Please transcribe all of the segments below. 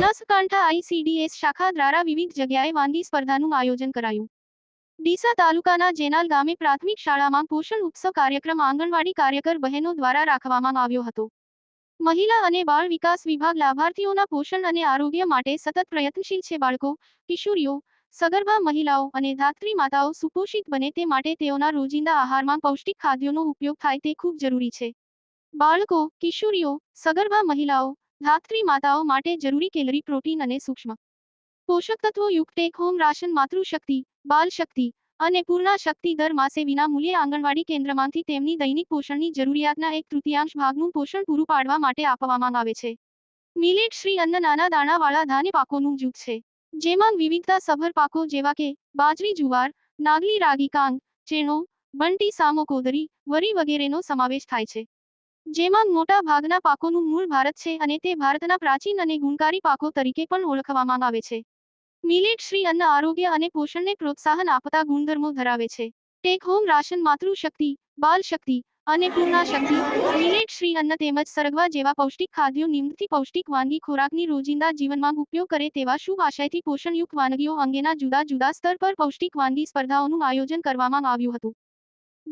ICDS શાખા દ્વારા વિવિધ જગ્યાએ વાનગી સ્પર્ધાનું આયોજન કરાયું. ડીસા તાલુકાના જેનાલ ગામે પ્રાથમિક શાળામાં પોષણ ઉત્સવ કાર્યક્રમ આંગણવાડી કાર્યકર બહેનો દ્વારા રાખવામાં આવ્યો હતો. મહિલા અને બાળ વિકાસ વિભાગ લાભાર્થીઓના પોષણ અને આરોગ્ય માટે સતત પ્રયત્નશીલ છે. બાળકો, કિશોરીઓ, સગર્ભા મહિલાઓ અને ધાત્રી માતાઓ સુપોષિત બને તે માટે તેઓના રોજિંદા આહારમાં પૌષ્ટિક ખાદ્યોનો ઉપયોગ થાય તે ખૂબ જરૂરી છે. બાળકો, કિશોરીઓ, સગર્ભા મહિલાઓ ધાત્રી માતાઓ માટે જરૂરી કેલરી, પ્રોટીન અને સૂક્ષ્મ. પોષક તત્વો યુક્ત ટેક હોમ રાશન માતૃશક્તિ બાલ શક્તિ અને પૂર્ણા શક્તિ દર માસે વિના મૂલ્યે આંગણવાડી કેન્દ્રમાંથી તેમની દૈનિક પોષણની જરૂરિયાતના એક તૃતીયાંશ ભાગનું પોષણ પૂરું પાડવા માટે આપવામાં આવે છે. મિલેટ શ્રી અન્ન નાના દાણાવાળા ધાન્ય પાકોનું જૂથ છે, જેમાં વિવિધતા સભર પાકો જેવા કે બાજરી, જુવાર, નાગલી, રાગી, કાંગ, ચેણો, બંટી, સામો, કોદરી, વરી વગેરેનો સમાવેશ થાય છે. જેમાં મોટા ભાગના પાકોનું મૂળ ભારત છે અને તે ભારતના પ્રાચીન અને ગુણકારી પાકો તરીકે પણ ઓળખવામાં આવે છે. મિલેટ શ્રી અન્ન આરોગ્ય અને પોષણને પ્રોત્સાહન આપતા ગુણધર્મો ધરાવે છે. ટેક હોમ રાશન, માતૃશક્તિ બાલ શક્તિ અને પૂર્ણા શક્તિ મિલેટ શ્રી અન્ન તેમજ સરગવા જેવા પૌષ્ટિક ખાદ્યો નિમ્નથી પૌષ્ટિક વાનગી ખોરાકની રોજિંદા જીવનમાં ઉપયોગ કરે તેવા શુભ આશયથી પોષણયુક્ત વાનગીઓ અંગેના જુદા જુદા સ્તર પર પૌષ્ટિક વાનગી સ્પર્ધાઓનું આયોજન કરવામાં આવ્યું હતું.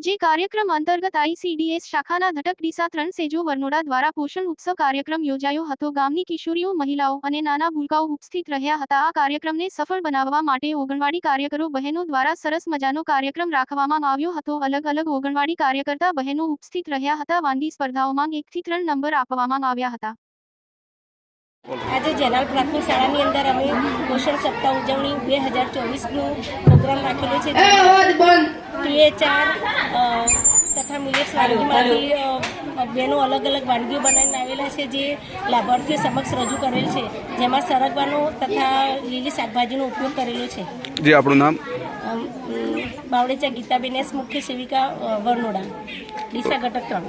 જે કાર્યક્રમ અંતર્ગત આઈસીડીએસ શાખાના ધટક ડીસા ત્રણ સેજો વરનોડા દ્વારા પોષણ ઉત્સવ કાર્યક્રમ યોજાયો હતો. ગામની કિશોરીઓ, મહિલાઓ અને નાના ભૂલકાઓ ઉપસ્થિત રહ્યા હતા. આ કાર્યક્રમને સફળ બનાવવા માટે ઓગણવાડી કાર્યકરો, બહેનો દ્વારા સરસ મજાનો કાર્યક્રમ રાખવામાં આવ્યો હતો. અલગ અલગ ઓગણવાડી કાર્યકર્તા, બહેનો ઉપસ્થિત રહ્યા હતા. વાનગી સ્પર્ધાઓમાં એકથી ત્રણ નંબર આપવામાં આવ્યા હતા. આજે જેનાલ પ્રાથમિક શાળાની અંદર અમે પોષણ સપ્તાહ ઉજવણી બે હજાર ચોવીસનું પ્રોગ્રામ રાખેલો છે. ટીએચઆર તથા મિલેટ્સ વાનગીમાંથી બેનો અલગ અલગ વાનગીઓ બનાવીને આવેલા છે જે લાભાર્થીઓ સમક્ષ રજૂ કરેલ છે. જેમાં સરગવાનો તથા લીલી શાકભાજીનો ઉપયોગ કરેલો છે. જે આપણું નામ? બાવડેચા ગીતાબેન એસ મુખ્ય સેવિકા વરનોડા. ડીસા ઘટક ત્રણ.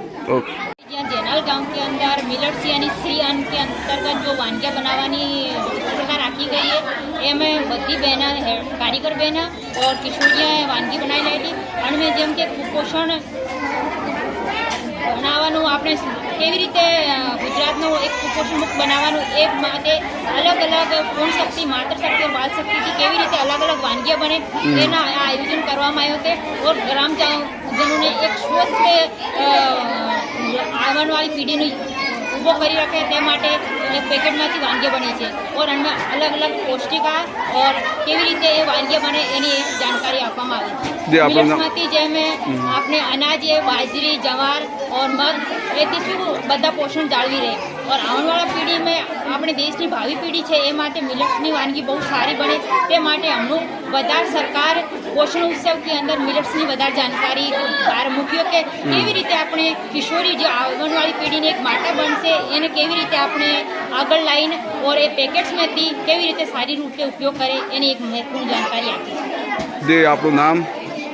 ઓકે यहाँ जेनरल गांव के अंदर मिलट्स यानी श्री अन्न के अंतर्गत जो वानगियाँ बनावानी स्पर्धा રાખી ગઈ है એ અમે બધી બહેના હે- કારીગર બહેના ઓર કિશોરીએ વાનગી બનાવી લીધી અને મેં જેમ કે કુપોષણ બનાવવાનું આપણે કેવી રીતે ગુજરાતનો એક કુપોષણ મુક્ત બનાવવાનું એ માટે અલગ અલગ પૂર્ણ શક્તિ માતૃ શક્તિ અને બાલ શક્તિથી કેવી રીતે અલગ અલગ વાનગીઓ બને એના આ આયોજન કરવામાં આવ્યું છે. ઓર ગ્રામજનોને એક સ્વસ્થ આવવાવાળી પેઢીને ઊભો કરી રાખે તે માટે પેકેટમાંથી વાનગીઓ બની છે. ઓર એમાં અલગ અલગ પૌષ્ટિક ઓર કેવી રીતે એ વાનગીઓ બને એની જાણકારી આપવામાં આવી છે. જે જેમ આપણે અનાજ એ બાજરી જવાર ઓર મગ એથી શું બધા પોષણ જાળવી રહે. ઓર આવનવાળા પેઢીમાં આપણે દેશની ભાવિ પેઢી છે એ માટે મિલેટ્સની વાનગી બહુ સારી બને. તે માટે અમનું વધારે સરકાર પોષણ ઉત્સવની અંદર મિલેટ્સની વધારે જાણકારી બહાર મૂક્યો કે કેવી રીતે આપણે કિશોરી જે આવનારી પેઢીની એક માતા બનશે એને કેવી રીતે આપણે આગળ લાવીને ઓર એ પેકેટ્સમાંથી કેવી રીતે સારી રીતે ઉપયોગ કરે એની એક મહત્વપૂર્ણ જાણકારી આપી. જે આપણું નામ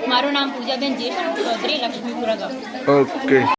મારું નામ પૂજાબેન જેશ ચૌધરી લક્ષ્મીપુરા ગામ. ઓકે